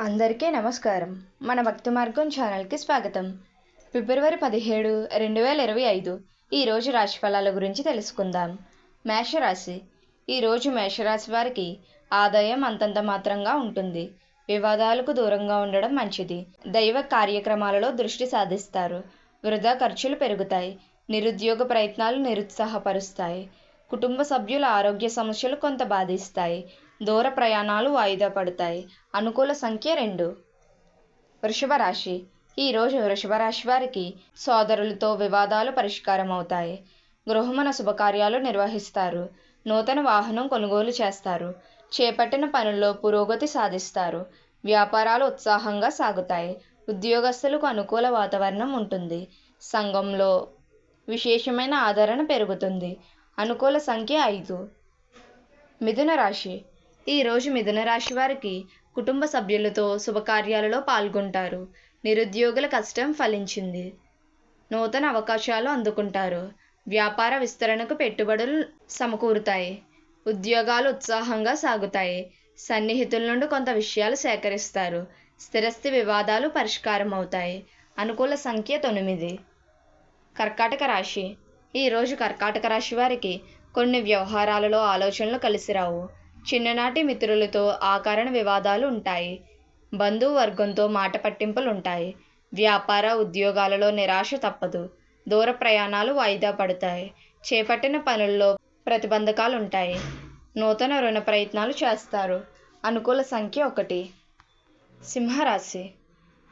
అందరికీ నమస్కారం. మన భక్తి మార్గం ఛానల్కి స్వాగతం. ఫిబ్రవరి పదిహేడు రెండు వేల ఇరవై ఐదు. ఈరోజు రాశి ఫలాల గురించి తెలుసుకుందాం. మేషరాశి. ఈరోజు మేషరాశి వారికి ఆదాయం అంతంత మాత్రంగా ఉంటుంది. వివాదాలకు దూరంగా ఉండడం మంచిది. దైవ కార్యక్రమాలలో దృష్టి సాధిస్తారు. వృధా ఖర్చులు పెరుగుతాయి. నిరుద్యోగ ప్రయత్నాలు నిరుత్సాహపరుస్తాయి. కుటుంబ సభ్యుల ఆరోగ్య సమస్యలు కొంత బాధిస్తాయి. దూర ప్రయాణాలు వాయిదా పడతాయి. అనుకూల సంఖ్య రెండు. వృషభ రాశి ఈరోజు వృషభ రాశి వారికి సోదరులతో వివాదాలు పరిష్కారం అవుతాయి గృహమున శుభకార్యాలు నిర్వహిస్తారు. నూతన వాహనం కొనుగోలు చేస్తారు. చేపట్టిన పనుల్లో పురోగతి సాధిస్తారు. వ్యాపారాలు ఉత్సాహంగా సాగుతాయి. ఉద్యోగస్తులకు అనుకూల వాతావరణం ఉంటుంది. సంఘంలో విశేషమైన ఆదరణ పెరుగుతుంది. అనుకూల సంఖ్య ఐదు. మిథున రాశి ఈరోజు మిథున రాశి వారికి కుటుంబ సభ్యులతో శుభకార్యాలలో పాల్గొంటారు. నిరుద్యోగుల కష్టం ఫలించింది. నూతన అవకాశాలు అందుకుంటారు. వ్యాపార విస్తరణకు పెట్టుబడులు సమకూరుతాయి. ఉద్యోగాలు ఉత్సాహంగా సాగుతాయి. సన్నిహితుల నుండి కొంత విషయాలు సేకరిస్తారు. స్థిరస్థి వివాదాలు పరిష్కారం అవుతాయి అనుకూల సంఖ్య తొమ్మిది. కర్కాటక రాశి. ఈరోజు కర్కాటక రాశి వారికి కొన్ని వ్యవహారాలలో ఆలోచనలు కలిసిరావు చిన్ననాటి మిత్రులతో ఆకారణ వివాదాలు ఉంటాయి. బంధువర్గంతో మాట పట్టింపులు ఉంటాయి వ్యాపార ఉద్యోగాలలో నిరాశ తప్పదు. దూర ప్రయాణాలు వాయిదా పడతాయి. చేపట్టిన పనుల్లో ప్రతిబంధకాలు ఉంటాయి నూతన రుణ ప్రయత్నాలు చేస్తారు. అనుకూల సంఖ్య ఒకటి. సింహరాశి.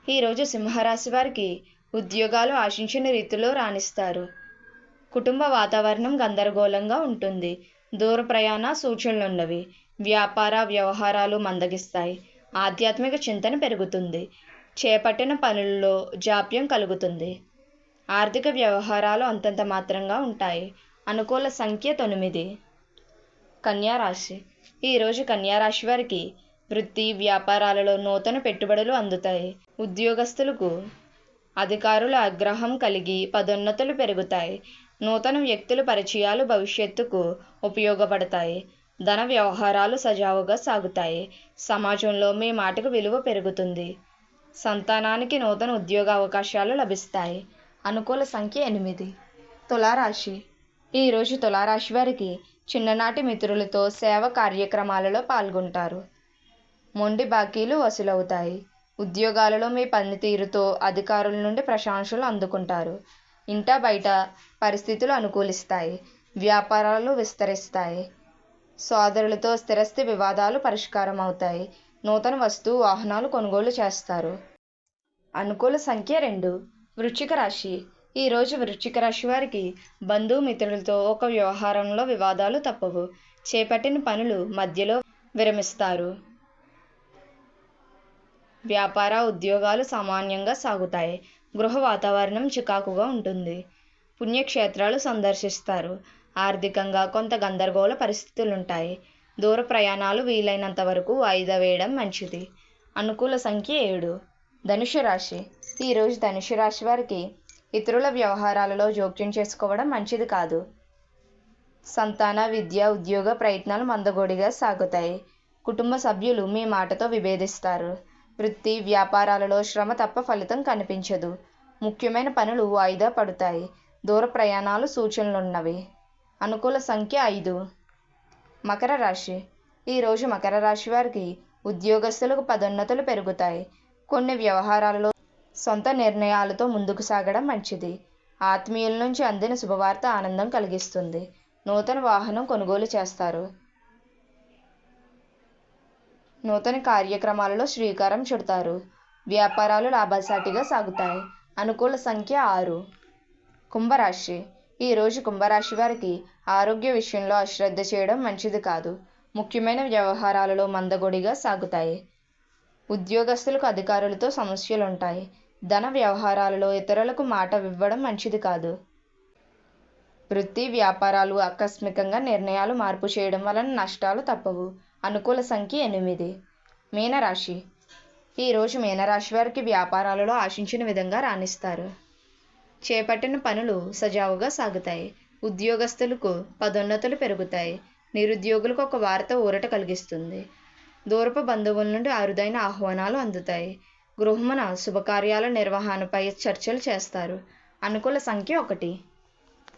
ఈరోజు సింహరాశి వారికి ఉద్యోగాలు ఆశించిన రీతిలో రాణిస్తారు. కుటుంబ వాతావరణం గందరగోళంగా ఉంటుంది. దూర ప్రయాణ సూచనలున్నవి. వ్యాపార వ్యవహారాలు మందగిస్తాయి. ఆధ్యాత్మిక చింతన పెరుగుతుంది. చేపట్టిన పనుల్లో జాప్యం కలుగుతుంది. ఆర్థిక వ్యవహారాలు అంతంత మాత్రంగా ఉంటాయి. అనుకూల సంఖ్య తొమ్మిది. కన్యారాశి. ఈరోజు కన్యారాశి వారికి వృత్తి వ్యాపారాలలో నూతన పెట్టుబడులు అందుతాయి. ఉద్యోగస్తులకు అధికారుల ఆగ్రహం కలిగి పదోన్నతులు పెరుగుతాయి. నూతన వ్యక్తుల పరిచయాలు భవిష్యత్తుకు ఉపయోగపడతాయి. ధన వ్యవహారాలు సజావుగా సాగుతాయి. సమాజంలో మీ మాటకు విలువ పెరుగుతుంది. సంతానానికి నూతన ఉద్యోగ అవకాశాలు లభిస్తాయి. అనుకూల సంఖ్య ఎనిమిది. తులారాశి. ఈరోజు తులారాశి వారికి చిన్ననాటి మిత్రులతో సేవ కార్యక్రమాలలో పాల్గొంటారు. మొండి బాకీలు వసూలవుతాయి. ఉద్యోగాలలో మీ పనితీరుతో అధికారుల నుండి ప్రశంసలు అందుకుంటారు. ఇంటా బయట పరిస్థితులు అనుకూలిస్తాయి. వ్యాపారాలు విస్తరిస్తాయి. సోదరులతో స్థిరస్థి వివాదాలు పరిష్కారం అవుతాయి నూతన వస్తువు వాహనాలు కొనుగోలు చేస్తారు. అనుకూల సంఖ్య రెండు. వృశ్చిక రాశి. ఈరోజు వృశ్చిక రాశి వారికి బంధుమిత్రులతో ఒక వ్యవహారంలో వివాదాలు తప్పవు. చేపట్టిన పనులు మధ్యలో విరమిస్తారు. వ్యాపార ఉద్యోగాలు సామాన్యంగా సాగుతాయి. గృహ వాతావరణం చికాకుగా ఉంటుంది. పుణ్యక్షేత్రాలు సందర్శిస్తారు. ఆర్థికంగా కొంత గందరగోళ పరిస్థితులుంటాయి. దూర ప్రయాణాలు వీలైనంత వరకు వాయిదా వేయడం మంచిది. అనుకూల సంఖ్య ఏడు. ధనుసు రాశి. ఈరోజు ధనుసు రాశి వారికి ఇతరుల వ్యవహారాలలో జోక్యం చేసుకోవడం మంచిది కాదు. సంతాన విద్య ఉద్యోగ ప్రయత్నాలు మందగోడిగా సాగుతాయి. కుటుంబ సభ్యులు మీ మాటతో విభేదిస్తారు. వృత్తి వ్యాపారాలలో శ్రమ తప్ప ఫలితం కనిపించదు. ముఖ్యమైన పనులు వాయిదా పడతాయి. దూర ప్రయాణాలు సూచనలున్నవి. అనుకూల సంఖ్య ఐదు. మకర రాశి. ఈరోజు మకర రాశి వారికి ఉద్యోగస్తులకు పదోన్నతులు పెరుగుతాయి. కొన్ని వ్యవహారాలలో సొంత నిర్ణయాలతో ముందుకు సాగడం మంచిది. ఆత్మీయుల నుంచి అందిన శుభవార్త ఆనందం కలిగిస్తుంది. నూతన వాహనం కొనుగోలు చేస్తారు. నూతన కార్యక్రమాలలో శ్రీకారం చుడతారు. వ్యాపారాలు లాభసాటిగా సాగుతాయి. అనుకూల సంఖ్య ఆరు. కుంభరాశి. ఈరోజు కుంభరాశి వారికి ఆరోగ్య విషయంలో అశ్రద్ధ చేయడం మంచిది కాదు. ముఖ్యమైన వ్యవహారాలలో మందగొడిగా సాగుతాయి. ఉద్యోగస్తులకు అధికారులతో సమస్యలు ఉంటాయి ధన వ్యవహారాలలో ఇతరులకు మాట ఇవ్వడం మంచిది కాదు. వృత్తి వ్యాపారాలు ఆకస్మికంగా నిర్ణయాలు మార్పు చేయడం వలన నష్టాలు తప్పవు. అనుకూల సంఖ్య ఎనిమిది. మీనరాశి. ఈరోజు మీనరాశి వారికి వ్యాపారాలలో ఆశించిన విధంగా రాణిస్తారు. చేపట్టిన పనులు సజావుగా సాగుతాయి. ఉద్యోగస్తులకు పదోన్నతులు పెరుగుతాయి. నిరుద్యోగులకు ఒక వార్త ఊరట కలిగిస్తుంది. దూరపు బంధువుల నుండి అరుదైన ఆహ్వానాలు అందుతాయి. గృహమున శుభకార్యాల నిర్వహణపై చర్చలు చేస్తారు. అనుకూల సంఖ్య ఒకటి.